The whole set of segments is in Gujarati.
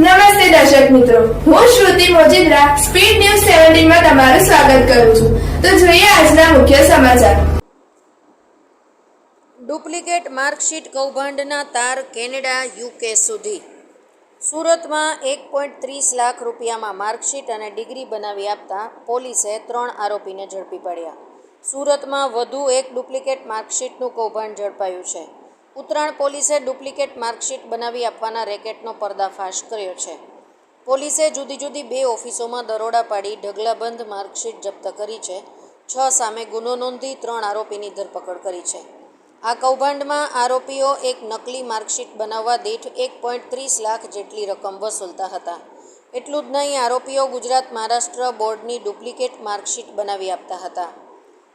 નમસ્તે દર્શક મિત્રો. હું શ્રુતિ મોજીદ્રા, સ્પીડ ન્યૂઝ સેવન્ટીનમાં તમારું સ્વાગત કરું છું. તો જોઈએ આજના મુખ્ય સમાચાર. ડુપ્લિકેટ માર્કશીટ કૌભાંડના તાર કેનેડા, યુકે સુધી. સુરતમાં એક પોઈન્ટ ત્રીસ લાખ રૂપિયામાં માર્કશીટ અને ડિગ્રી બનાવી આપતા પોલીસે ત્રણ આરોપીને ઝડપી પડ્યા. સુરતમાં વધુ એક ડુપ્લિકેટ માર્કશીટનું કૌભાંડ ઝડપાયું છે. ઉત્તરાયણ પોલીસે ડુપ્લિકેટ માર્કશીટ બનાવી આપવાના રેકેટનો પર્દાફાશ કર્યો છે. પોલીસે જુદી જુદી બે ઓફિસોમાં દરોડા પાડી ઢગલાબંધ માર્કશીટ જપ્ત કરી છે. છ સામે ગુનો નોંધી ત્રણ આરોપીની ધરપકડ કરી છે. આ કૌભાંડમાં આરોપીઓ એક નકલી માર્કશીટ બનાવવા દીઠ એક પોઈન્ટ ત્રીસ લાખ જેટલી રકમ વસૂલતા હતા. એટલું જ નહીં, આરોપીઓ ગુજરાત મહારાષ્ટ્ર બોર્ડની ડુપ્લિકેટ માર્કશીટ બનાવી આપતા હતા.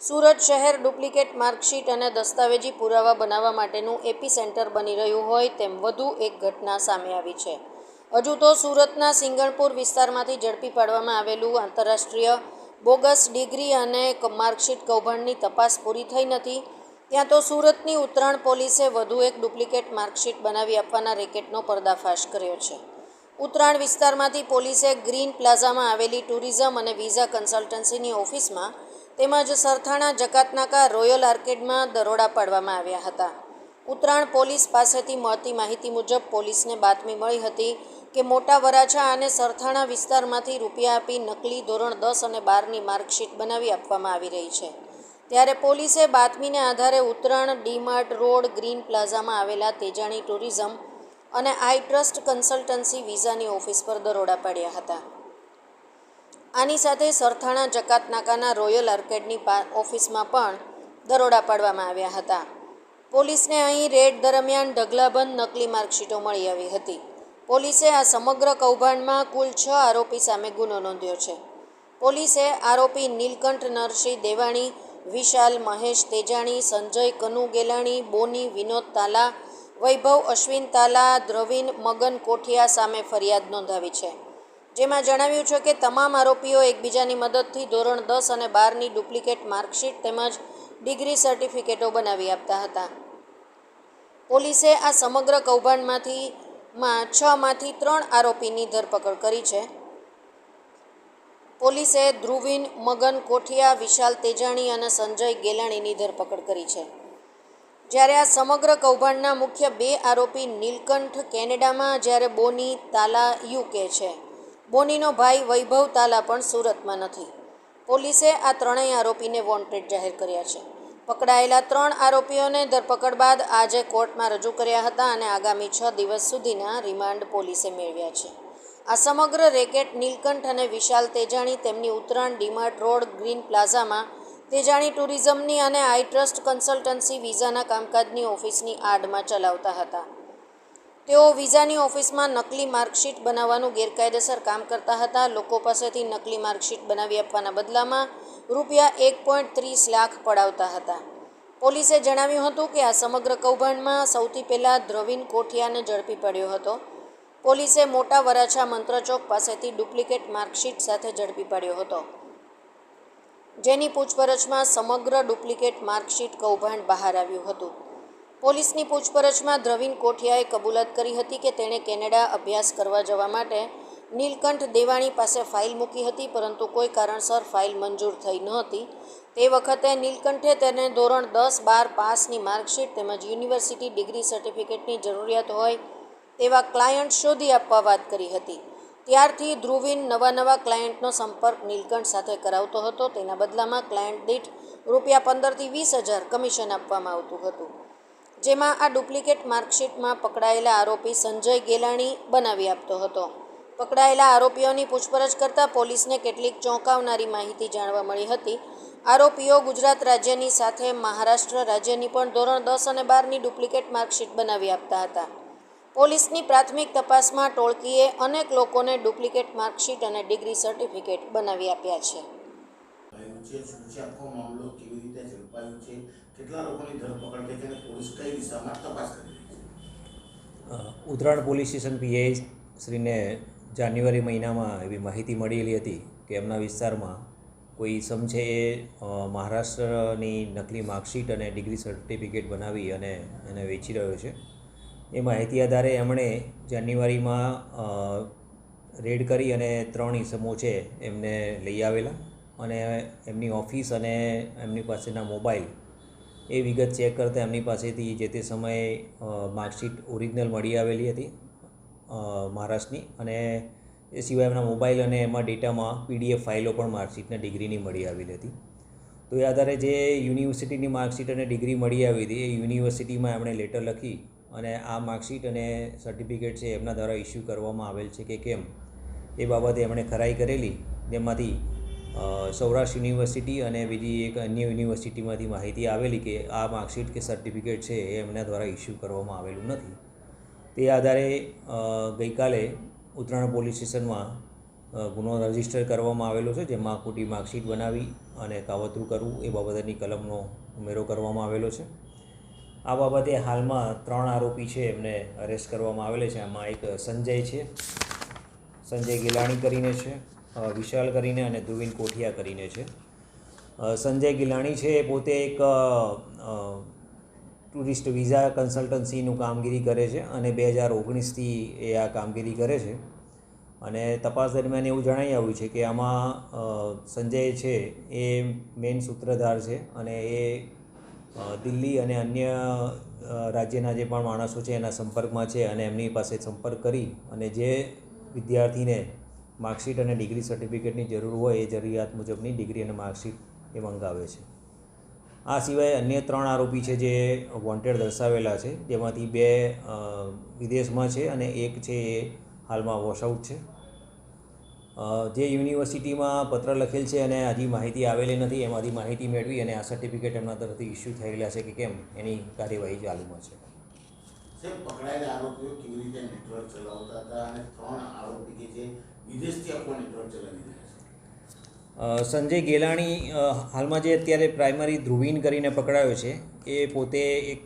સુરત શહેર ડુપ્લિકેટ માર્કશીટ અને દસ્તાવેજી પુરાવા બનાવવા માટેનું એપી સેન્ટર બની રહ્યું હોય તેમ વધુ એક ઘટના સામે આવી છે. હજુ તો સુરતના સિંગણપુર વિસ્તારમાંથી ઝડપી પાડવામાં આવેલું આંતરરાષ્ટ્રીય બોગસ ડિગ્રી અને માર્કશીટ કૌભાંડની તપાસ પૂરી થઈ નથી. ત્યાં તો સુરતની ઉત્તરાયણ પોલીસે વધુ એક ડુપ્લિકેટ માર્કશીટ બનાવી આપવાના રેકેટનો પર્દાફાશ કર્યો છે. ઉત્તરાયણ વિસ્તારમાંથી પોલીસે ગ્રીન પ્લાઝામાં આવેલી ટુરિઝમ અને વિઝા કન્સલ્ટન્સીની ઓફિસમાં તેમજ સરથાણા જકાતનાકા રોયલ આર્કેડમાં દરોડા પાડવામાં આવ્યા હતા. ઉત્તરાયણ પોલીસ પાસેથી મળતી માહિતી મુજબ પોલીસને બાતમી મળી હતી કે મોટા વરાછા અને સરથાણા વિસ્તારમાંથી રૂપિયા આપી નકલી ધોરણ દસ અને બારની માર્કશીટ બનાવી આપવામાં આવી રહી છે. ત્યારે પોલીસે બાતમીને આધારે ઉત્તરાયણ ડીમાર્ટ રોડ, ગ્રીન પ્લાઝામાં આવેલા તેજાણી ટુરિઝમ અને આઈ ટ્રસ્ટ કન્સલ્ટન્સી વિઝાની ઓફિસ પર દરોડા પાડ્યા હતા. આની સાથે સરથાણા જકાતનાકાના રોયલ આર્કેડની ઓફિસમાં પણ દરોડા પાડવામાં આવ્યા હતા. પોલીસને અહીં રેડ દરમિયાન ઢગલાબંધ નકલી માર્કશીટો મળી આવી હતી. પોલીસે આ સમગ્ર કૌભાંડમાં કુલ છ આરોપી સામે ગુનો નોંધ્યો છે. પોલીસે આરોપી નીલકંઠ નરસિંહ દેવાણી, વિશાલ મહેશ તેજાણી, સંજય કનુ ગેલાણી, બોની વિનોદ તાલા, વૈભવ અશ્વિન તાલા દ્રવિન મગન કોઠિયા સામે ફરિયાદ નોંધાવી છે. જેમાં જણાવ્યું છે કે તમામ આરોપીઓ એકબીજાની મદદથી ધોરણ દસ અને બારની ડુપ્લિકેટ માર્કશીટ તેમજ ડિગ્રી સર્ટિફિકેટો બનાવી આપતા હતા. પોલીસે આ સમગ્ર કૌભાંડમાંથી માં છમાંથી ત્રણ આરોપીની ધરપકડ કરી છે. પોલીસે ધ્રુવીન, મગન, કોઠિયા, વિશાલ તેજાણી અને સંજય ગેલાણીની ધરપકડ કરી છે. જ્યારે આ સમગ્ર કૌભાંડના મુખ્ય બે આરોપી નીલકંઠ કેનેડામાં, જ્યારે બોની તાલા યુકે છે. બોનીનો ભાઈ વૈભવ તાલા પણ સુરતમાં નથી. પોલીસે આ ત્રણેય આરોપીને વોન્ટેડ જાહેર કર્યા છે. પકડાયેલા ત્રણ આરોપીઓને ધરપકડ બાદ આજે કોર્ટમાં રજૂ કર્યા હતા અને આગામી છ દિવસ સુધીના રિમાન્ડ પોલીસે મેળવ્યા છે. આ સમગ્ર રેકેટ નીલકંઠ અને વિશાલ તેજાણી તેમની ઉત્તરાયણ ડીમાર્ટ રોડ ગ્રીન પ્લાઝામાં, તેજાણી ટુરિઝમની અને આઈ ટ્રસ્ટ કન્સલ્ટન્સી વિઝાના કામકાજની ઓફિસની આડમાં ચલાવતા હતા. તેઓ વિઝાની ઓફિસમાં નકલી માર્કશીટ બનાવવાનું ગેરકાયદેસર કામ કરતા હતા. લોકો પાસેથી નકલી માર્કશીટ બનાવી આપવાના બદલામાં રૂપિયા એક પોઈન્ટ ત્રીસ લાખ પડાવતા હતા. પોલીસે જણાવ્યું હતું કે આ સમગ્ર કૌભાંડમાં સૌથી પહેલાં દ્રવિન કોઠિયાને ઝડપી પડ્યો હતો. પોલીસે મોટા વરાછા મંત્રચોક પાસેથી ડુપ્લિકેટ માર્કશીટ સાથે ઝડપી પાડ્યો હતો. જેની પૂછપરછમાં સમગ્ર ડુપ્લિકેટ માર્કશીટ કૌભાંડ બહાર આવ્યું હતું. પોલીસની પૂછપરછમાં દ્રવિન કોઠિયાએ કબૂલાત કરી હતી કે તેણે કેનેડા અભ્યાસ કરવા જવા માટે નીલકંઠ દેવાણી પાસે ફાઇલ મૂકી હતી, પરંતુ કોઈ કારણસર ફાઇલ મંજૂર થઈ ન હતી. તે વખતે નીલકંઠે તેને ધોરણ દસ બાર પાસની માર્કશીટ તેમજ યુનિવર્સિટી ડિગ્રી સર્ટિફિકેટની જરૂરિયાત હોય તેવા ક્લાયન્ટ શોધી આપવા વાત કરી હતી. ત્યારથી ધ્રુવીન નવા નવા ક્લાયન્ટનો સંપર્ક નીલકંઠ સાથે કરાવતો હતો. તેના બદલામાં ક્લાયન્ટ દીઠ રૂપિયા પંદરથી વીસ હજાર કમિશન આપવામાં આવતું હતું. જેમાં આ ડુપ્લિકેટ માર્કશીટમાં પકડાયેલા આરોપી સંજય ગેલાણી બનાવી આપતો હતો. પકડાયેલા આરોપીઓની પૂછપરછ કરતાં પોલીસને કેટલીક ચોંકાવનારી માહિતી જાણવા મળી હતી. આરોપીઓ ગુજરાત રાજ્યની સાથે મહારાષ્ટ્ર રાજ્યની પણ ધોરણ દસ અને બારની ડુપ્લિકેટ માર્કશીટ બનાવી આપતા હતા. પોલીસની પ્રાથમિક તપાસમાં ટોળકીએ અનેક લોકોને ડુપ્લિકેટ માર્કશીટ અને ડિગ્રી સર્ટિફિકેટ બનાવી આપ્યા છે થયું છે શું છે આખો મામલો કેવી રીતે ઝડપાયો છે ઉત્તરાયણ પોલીસ સ્ટેશન પીઆઈ શ્રીને જાન્યુઆરી મહિનામાં એવી માહિતી મળેલી હતી કે એમના વિસ્તારમાં કોઈ ઇસમ છે એ મહારાષ્ટ્રની નકલી માર્કશીટ અને ડિગ્રી સર્ટિફિકેટ બનાવી અને એને વેચી રહ્યો છે. એ માહિતી આધારે એમણે જાન્યુઆરીમાં રેડ કરી અને ત્રણ ઇસમો છે એમને લઈ આવેલા અને એમની ઓફિસ અને એમની પાસેના મોબાઈલ એ વિગત ચેક કરતાં એમની પાસેથી જે તે સમયે માર્કશીટ ઓરિજિનલ મળી આવેલી હતી મહારાષ્ટ્રની. અને એ સિવાય એમના મોબાઈલ અને એમાં ડેટામાં પીડીએફ ફાઇલો પણ માર્કશીટના ડિગ્રીની મળી આવેલી હતી. તો એ આધારે જે યુનિવર્સિટીની માર્કશીટ અને ડિગ્રી મળી આવી હતી, એ યુનિવર્સિટીમાં એમણે લેટર લખી અને આ માર્કશીટ અને સર્ટિફિકેટ છે એમના દ્વારા ઇસ્યુ કરવામાં આવેલ છે કે કેમ, એ બાબતે એમણે ખરાઈ કરેલી. જેમાંથી સૌરાષ્ટ્ર યુનિવર્સિટી અને બીજી એક અન્ય યુનિવર્સિટીમાંથી માહિતી આવેલી કે આ માર્કશીટ કે સર્ટિફિકેટ છે એ એમના દ્વારા ઇસ્યુ કરવામાં આવેલું નથી. તે આધારે ગઈકાલે ઉત્તરાયણ પોલીસ સ્ટેશનમાં ગુનો રજિસ્ટર કરવામાં આવેલો છે, જેમાં ખોટી માર્કશીટ બનાવી અને કાવતરું કરવું એ બાબતની કલમનો ઉમેરો કરવામાં આવેલો છે. આ બાબતે હાલમાં ત્રણ આરોપી છે એમને અરેસ્ટ કરવામાં આવેલા છે. આમાં એક સંજય છે. સંજય ગિલાણી કરીને છે. વિશાલ કરીને અને ધ્રુવિન કોઠિયા કરીને છે. સંજય ગિલાણી છે એ પોતે એક ટુરિસ્ટ વિઝા કન્સલ્ટન્સીનું કામગીરી કરે છે અને બે હજાર ઓગણીસથી એ આ કામગીરી કરે છે. અને તપાસ દરમિયાન એવું જણાઈ આવ્યું છે કે આમાં સંજય છે એ મેઇન સૂત્રધાર છે અને એ દિલ્હી અને અન્ય રાજ્યના જે પણ માણસો છે એના સંપર્કમાં છે અને એમની પાસે સંપર્ક કરી અને જે વિદ્યાર્થીને માર્કશીટ અને ડિગ્રી સર્ટિફિકેટની જરૂર હોય એ જરૂરિયાત મુજબની ડિગ્રી અને માર્કશીટ એ મંગાવે છે. આ સિવાય અન્ય ત્રણ આરોપી છે જે વોન્ટેડ દર્શાવેલા છે, જેમાંથી બે વિદેશમાં છે અને એક છે એ હાલમાં વોશઆઉટ છે. જે યુનિવર્સિટીમાં પત્ર લખેલ છે અને હજી માહિતી આવેલી નથી, એમાંથી માહિતી મેળવી અને આ સર્ટિફિકેટ એમના તરફથી ઇસ્યુ થયેલા છે કે કેમ, એની કાર્યવાહી ચાલુમાં છે. પકડાયેલા આરોપીઓ કેવી રીતે નેટવર્ક ચલાવતા હતા અને ત્રણ આરોપી કે જે વિદેશથી રહ્યા છે. સંજય ગેલાણી હાલમાં જે અત્યારે પ્રાઇમરી ધ્રુવીન કરીને પકડાયો છે, એ પોતે એક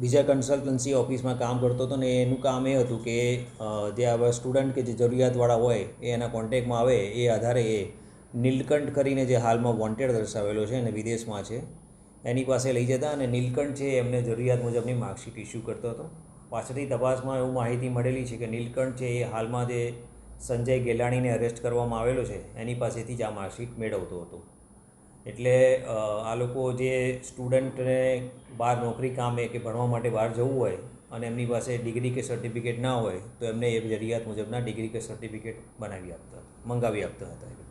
બીજા કન્સલ્ટન્સી ઓફિસમાં કામ કરતો હતો ને એનું કામ એ હતું કે જે આવા સ્ટુડન્ટ કે જે જરૂરિયાતવાળા હોય, એ એના કોન્ટેક્ટમાં આવે, એ આધારે એ નીલકંઠ કરીને જે હાલમાં વોન્ટેડ દર્શાવેલો છે અને વિદેશમાં છે, એની પાસે લઈ જતા અને નીલકંઠ છે એમને જરૂરિયાત મુજબની માર્કશીટ ઇસ્યુ કરતો હતો. પાછળથી તપાસમાં એવું માહિતી મળેલી છે કે નીલકંઠ છે એ હાલમાં જે સંજય ગેલાણીને અરેસ્ટ કરવામાં આવેલો છે, એની પાસેથી જ આ માર્કશીટ મેળવતો હતો. એટલે આ લોકો જે સ્ટુડન્ટને બહાર નોકરી કામે કે ભણવા માટે બહાર જવું હોય અને એમની પાસે ડિગ્રી કે સર્ટિફિકેટ ના હોય, તો એમને એ જરૂરિયાત મુજબના ડિગ્રી કે સર્ટિફિકેટ બનાવી આપતા, મંગાવી આપતા હતા